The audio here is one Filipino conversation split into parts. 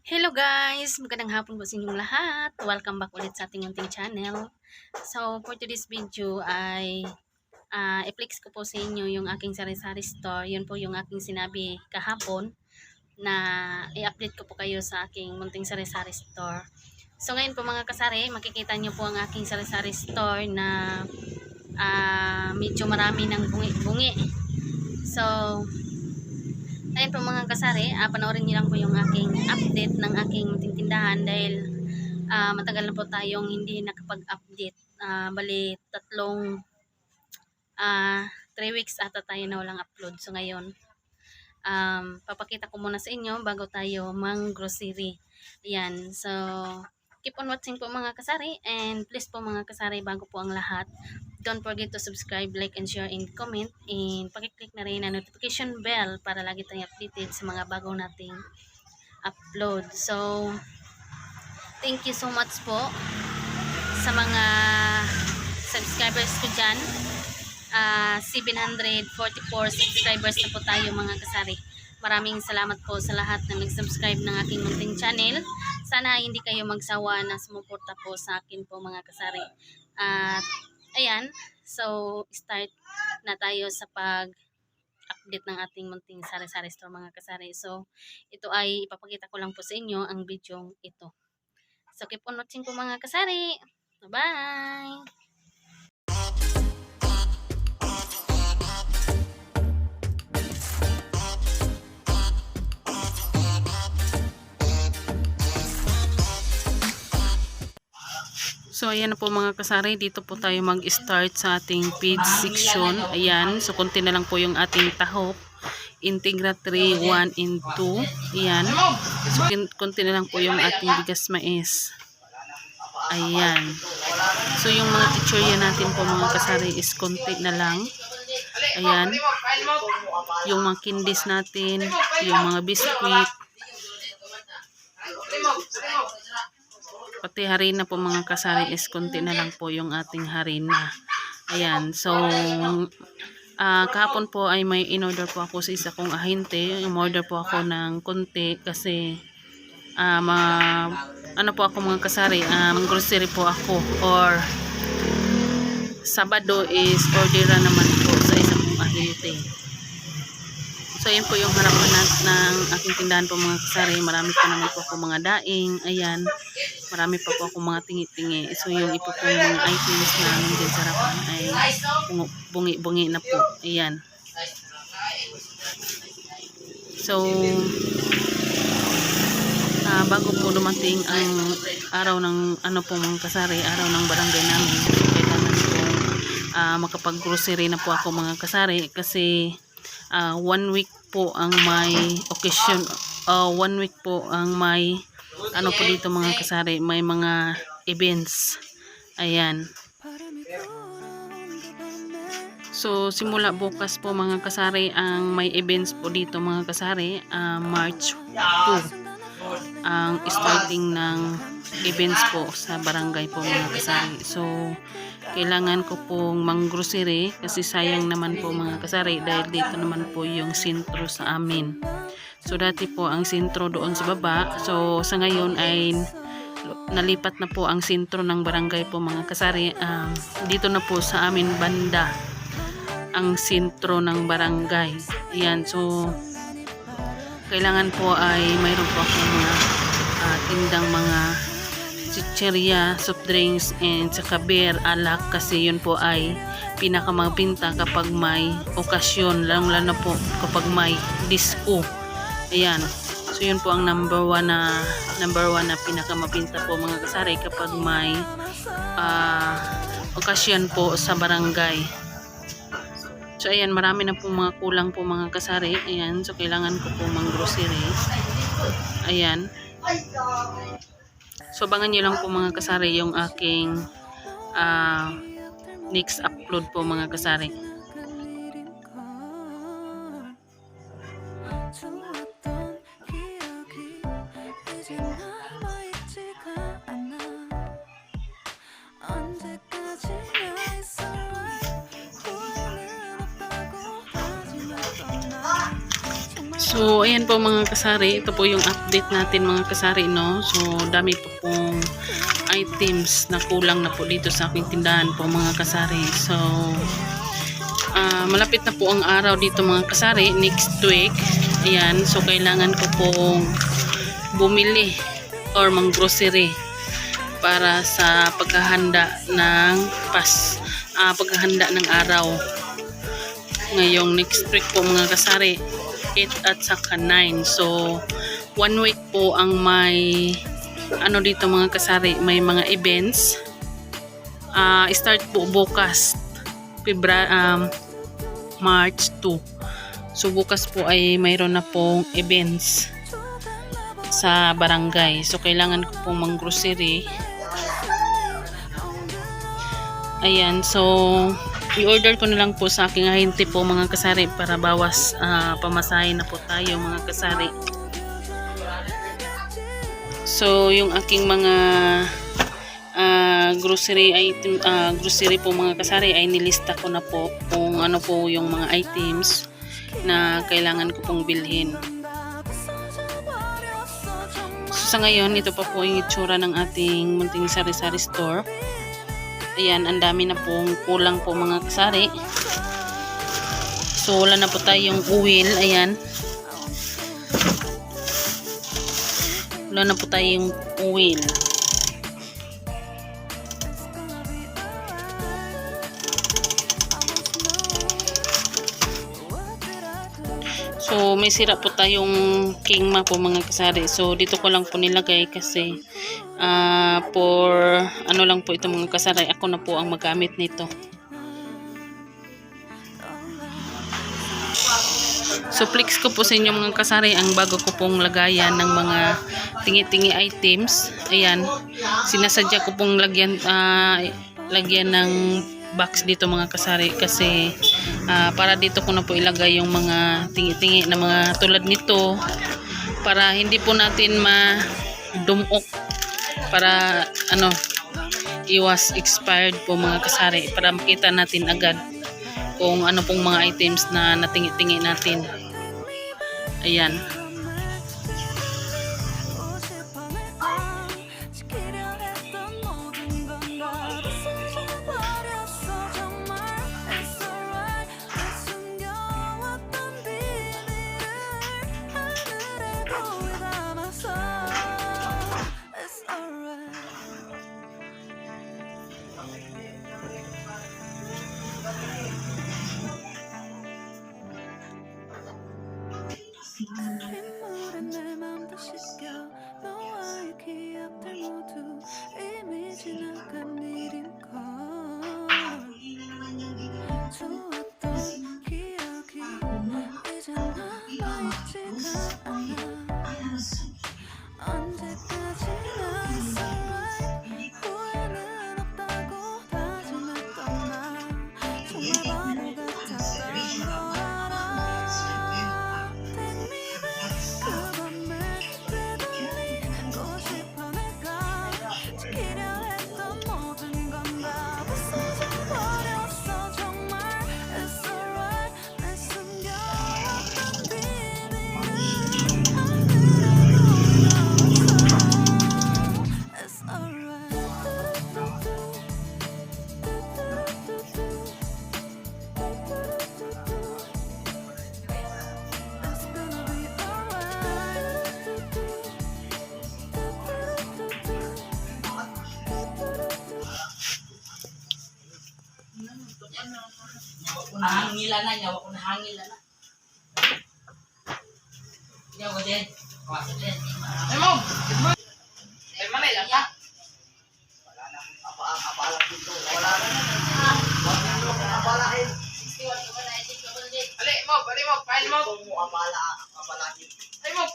Hello guys! Magandang hapon po sa inyong lahat. Welcome back ulit sa ating munting channel. So, for today's video ay uh, i-flex ko po sa inyo yung aking sari-sari store. Yun po yung aking sinabi kahapon na i-update ko po kayo sa aking munting sari-sari store. So, ngayon po mga kasari, makikita nyo po ang aking sari-sari store na uh, medyo marami ng bungi-bungi. So, Ayun po mga kasari, uh, panoorin niyo lang po yung aking update ng aking munting tindahan dahil uh, matagal na po tayong hindi nakapag-update. Uh, bali, tatlong uh, 3 weeks ata tayo na walang upload. So ngayon, um, papakita ko muna sa inyo bago tayo mang grocery. Ayan, so keep on watching po mga kasari and please po mga kasari bago po ang lahat Don't forget to subscribe, like, and share, and comment. And pakiclick na rin ang notification bell para lagi tayong updated sa mga bagong nating upload. So, thank you so much po sa mga subscribers ko dyan. Uh, 744 subscribers na po tayo mga kasari. Maraming salamat po sa lahat na nag-subscribe ng aking munting channel. Sana hindi kayo magsawa na sumuporta po sa akin po mga kasari. At uh, ayan, so start na tayo sa pag update ng ating munting sari-sari store mga kasari. So, ito ay ipapakita ko lang po sa inyo ang video ito. So, keep on watching po mga kasari. Bye! So, ayan na po mga kasari. Dito po tayo mag-start sa ating page section. Ayan. So, konti na lang po yung ating tahok. Integra 3, 1, and 2. Ayan. So, konti na lang po yung ating bigas mais. Ayan. So, yung mga teacherya natin po mga kasari is konti na lang. Ayan. Yung mga kindis natin, yung mga biskuit, pati harina po mga kasari is konti na lang po yung ating harina. Ayan so uh, kahapon po ay may in-order po ako sa isa kong ahente. In-order po ako ng konti kasi uh, ma, ano po ako mga kasari um, grocery po ako. Or Sabado is orderan naman po sa isa kong ahente So, ayan po yung harapan ng aking tindahan po mga kasari. Marami pa naman po ako mga daing. Ayan. Marami pa po ako mga tingi-tingi. So, yung ipo po mga items na nandiyan sa harapan ay bungi-bungi na po. Ayan. So, uh, bago po dumating ang araw ng ano po mga kasari, araw ng barangay namin, kailangan po uh, makapag-grocery na po ako mga kasari kasi uh, one week po ang may occasion uh, one week po ang may ano po dito mga kasari may mga events. Ayan. So simula bukas po mga kasari ang may events po dito mga kasari uh, March 2 ang starting ng events po sa barangay po mga kasari. So kailangan ko pong manggrocery kasi sayang naman po mga kasari dahil dito naman po yung sentro sa amin. So dati po ang sentro doon sa baba. So sa ngayon ay nalipat na po ang sentro ng barangay po mga kasari. Um, dito na po sa amin banda ang sentro ng barangay. Yan so kailangan po ay mayroon po akong mga uh, tindang mga chicheria, soft drinks, and saka beer, alak kasi yun po ay pinakamabinta kapag may okasyon, lalong lalo po kapag may disco. Ayan. So yun po ang number one na number one na pinakamabinta po mga kasari kapag may uh, okasyon po sa barangay. So ayan, marami na po mga kulang po mga kasari. Ayan, so kailangan ko po mang grocery. Ayan. So, bangan nyo lang po mga kasari yung aking uh, next upload po mga kasari. So, ayan po mga kasari. Ito po yung update natin mga kasari, no? So, dami po pong items na kulang na po dito sa aking tindahan po mga kasari. So, ah, malapit na po ang araw dito mga kasari. Next week. Ayan. So, kailangan ko pong bumili or mang grocery para sa paghahanda ng pas ah, paghahanda ng araw ngayong next week po mga kasari 8 at saka 9 so one week po ang may ano dito mga kasari may mga events. Ah, start po bukas Febra um, March 2 so bukas po ay mayroon na pong events sa barangay. So kailangan ko pong mang grocery ayan so i-order ko na lang po sa aking ahente po mga kasari para bawas ah, pamasahe na po tayo mga kasari. So yung aking mga ah, grocery item ah, grocery po mga kasari ay nilista ko na po kung ano po yung mga items na kailangan ko pong bilhin. So, sa ngayon, ito pa po yung itsura ng ating munting sari-sari store. Ayan, ang dami na pong kulang po mga kasari. So, wala na po tayong oil. Ayan. Wala na po tayong oil. So, may sira po tayong kingma po mga kasari. So, dito ko lang po nilagay kasi ah for ano lang po ito mga kasari. Ako na po ang magamit nito. So, flex ko po sa inyo mga kasari ang bago ko pong lagayan ng mga tingi-tingi items. Ayan. Sinasadya ko pong lagyan, ah, lagyan ng box dito mga kasari kasi ah, para dito ko na po ilagay yung mga tingi-tingi na mga tulad nito para hindi po natin ma-dumok para ano iwas expired po mga kasari para makita natin agad kung ano pong mga items na natingi-tingi natin. Ayan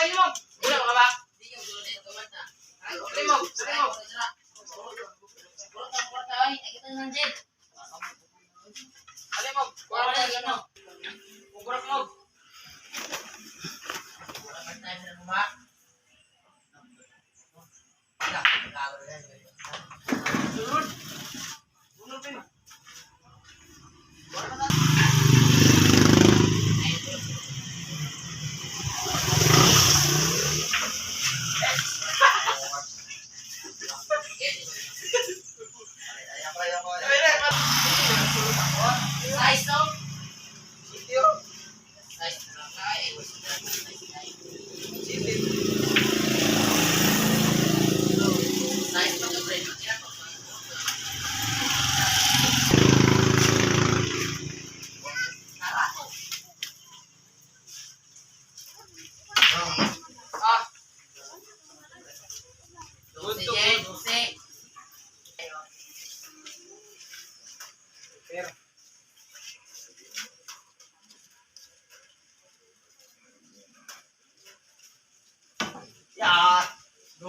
Ay mo,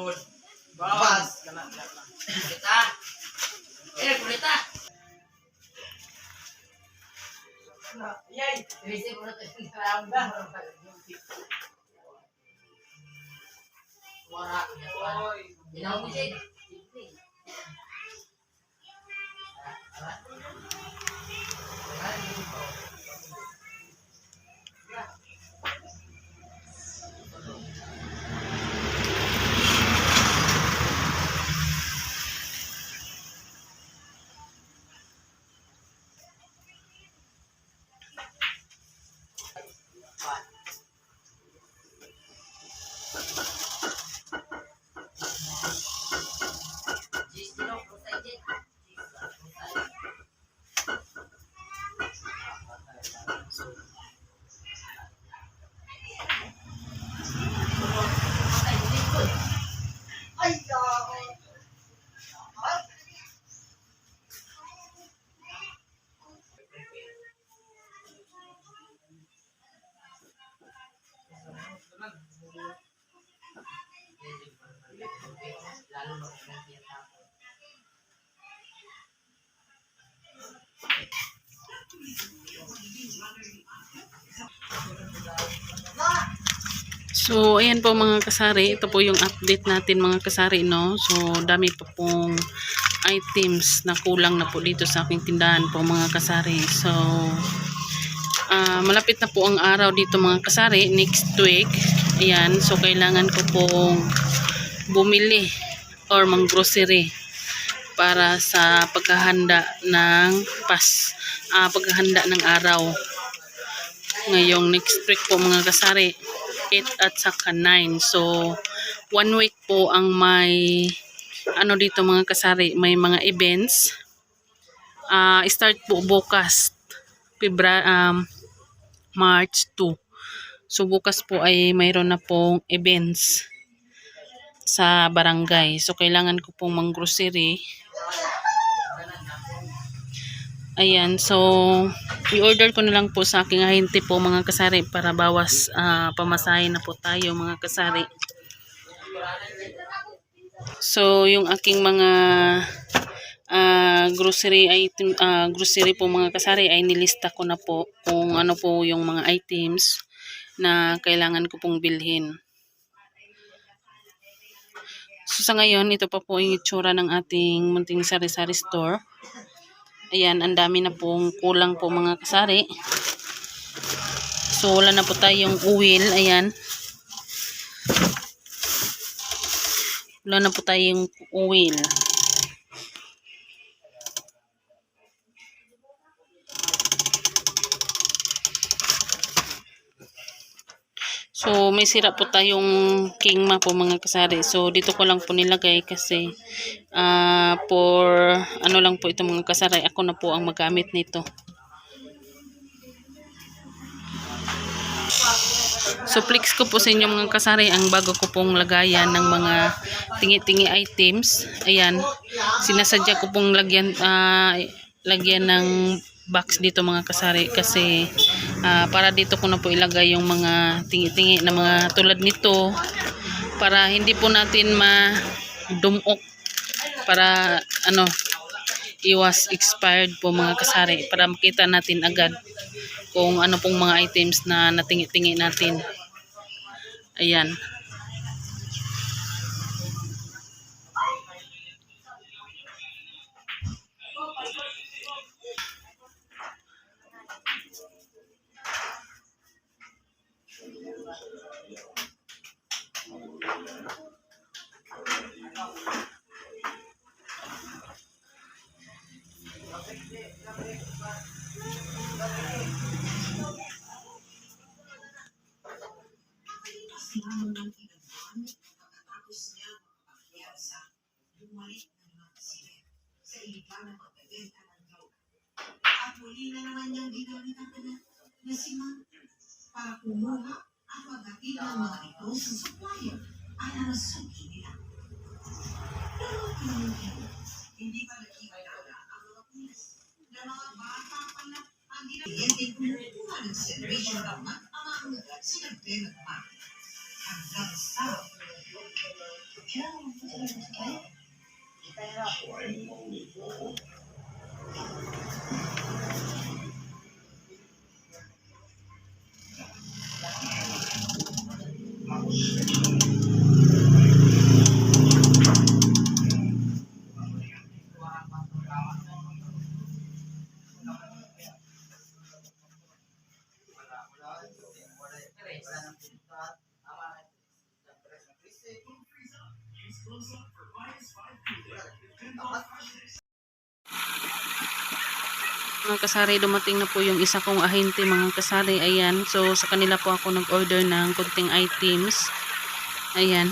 Good. Bas. Kana, kana. Kulita. Eh, kulita. Yay. Tuwisi mo na ito Lalo na kung nagtiyatapon. So, ayan po mga kasari. Ito po yung update natin mga kasari, no? So, dami po pong items na kulang na po dito sa aking tindahan po mga kasari. So, ah, malapit na po ang araw dito mga kasari. Next week. Ayan. So, kailangan ko pong bumili or mang grocery para sa paghahanda ng pas ah, paghahanda ng araw. Ngayong next week po mga kasari 8 at saka 9 so one week po ang may ano dito mga kasari may mga events. Ah, start po bukas Febra um, March 2 so bukas po ay mayroon na pong events sa barangay so kailangan ko pong mang grocery Ayan, so i-order ko na lang po sa aking ahente po mga kasari para bawas ah, pamasahe na po tayo mga kasari. So yung aking mga ah, grocery item ah, grocery po mga kasari ay nilista ko na po kung ano po yung mga items na kailangan ko pong bilhin. So sa ngayon, ito pa po yung itsura ng ating munting sari-sari store. Ayan, ang dami na pong kulang po mga kasari. So, wala na po tayong uwil. Ayan. Wala na po tayong uwil. So, may sira po tayong kingma po mga kasari. So, dito ko lang po nilagay kasi ah for ano lang po ito mga kasari. Ako na po ang magamit nito. So, flex ko po sa inyo mga kasari ang bago ko pong lagayan ng mga tingi-tingi items. Ayan. Sinasadya ko pong lagyan, ah, lagyan ng box dito mga kasari kasi ah, para dito ko na po ilagay yung mga tingi-tingi na mga tulad nito para hindi po natin ma-dumok para ano iwas expired po mga kasari para makita natin agad kung ano pong mga items na natingi-tingi natin. Ayan At muli na naman niyang ginamit ang kanyang nasimang para kumuha at maghatid ng mga ito sa supplier at ang suki nila. Pero hindi, hindi pa nakikilala ang mga pulis na mga bata pa lang ang ginagente kumukuha ng celebration ng mag-amang sila Ben at Mark. Hanggang sa mga kasari dumating na po yung isa kong ahente mga kasari. Ayan. So sa kanila po ako nag order ng kunting items. Ayan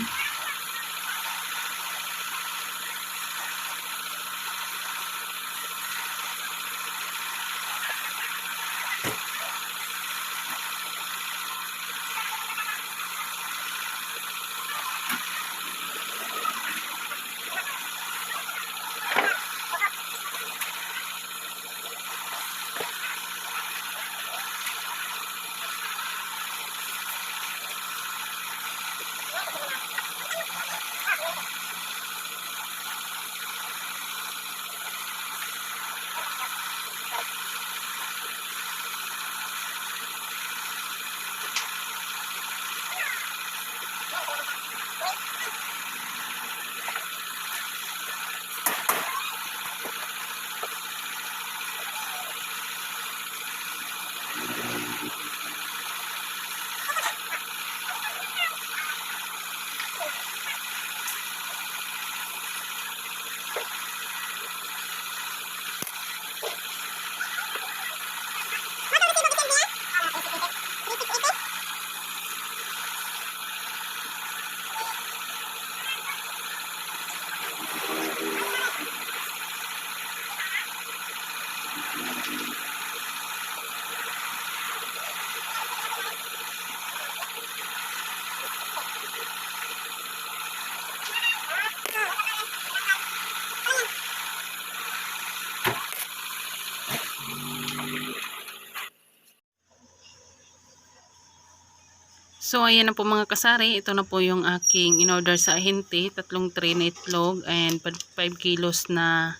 So, ayan na po mga kasari. Ito na po yung aking in-order sa ahente. Tatlong tray na itlog and 5 kilos na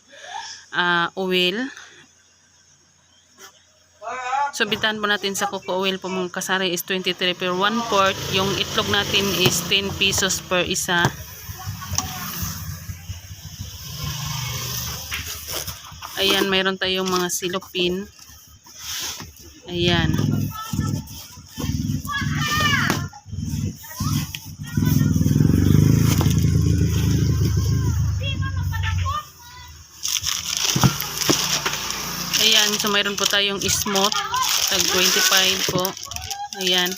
ah, oil. So, bitan po natin sa coco oil po mga kasari is 23 per 1 quart. Yung itlog natin is 10 pesos per isa. Ayan, mayroon tayong mga silopin. Ayan. Ayan, so mayroon po tayong smooth. Tag 25 po. Ayan.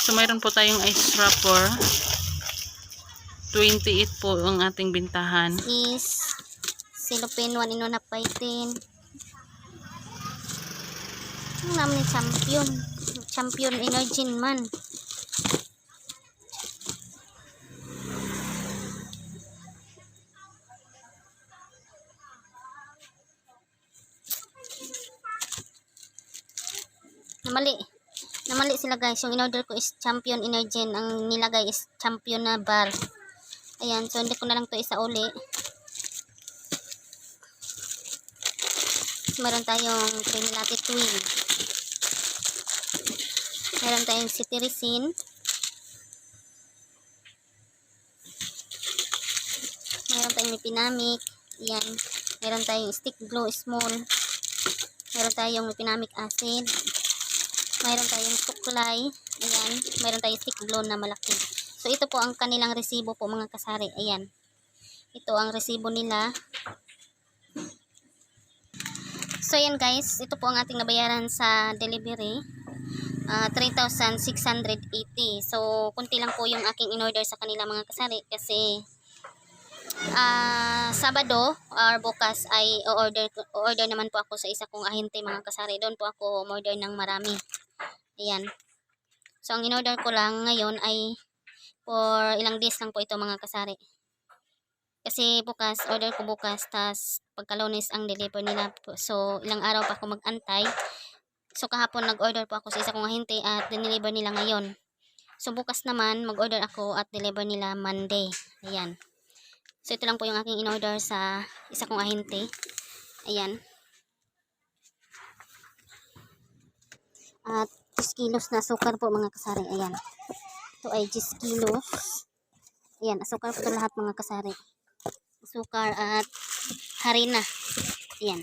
So mayroon po tayong ice wrapper. 28 po ang ating bintahan. is silupin 1 in 1 na paitin. Ang naman ni champion. Champion energy man. Namali. Namali sila guys. Yung in-order ko is champion energy. Ang nilagay is champion na bar. Ayan, so hindi ko na lang to isa uli. Meron tayong Trinilati Twin. Meron tayong Citirizine. Meron tayong Pinamic. Ayan. Meron tayong Stick Glow Small. Meron tayong pinamic acid. Mayroon tayong suklay. Ayan. Mayroon tayong tiklon na malaki. So, ito po ang kanilang resibo po mga kasari. Ayan. Ito ang resibo nila. So, ayan guys. Ito po ang ating nabayaran sa delivery. Ah, 3,680. So, kunti lang po yung aking in-order sa kanila mga kasari kasi ah Sabado or bukas ay order order naman po ako sa isa kong ahente mga kasari. Doon po ako order ng marami. Ayan. So, ang in-order ko lang ngayon ay for ilang days lang po ito mga kasari. Kasi bukas, order ko bukas, tas pagkalunes ang deliver nila. po. So, ilang araw pa ako mag-antay. So, kahapon nag-order po ako sa isa kong ahente at dineliver nila ngayon. So, bukas naman, mag-order ako at deliver nila Monday. Ayan. So, ito lang po yung aking in-order sa isa kong ahente. Ayan. At 10 kilos na sukar po mga kasari. Ayan. Ito ay 10 kilos. Ayan, asukar po lahat mga kasari. Sukar at harina. Ayan.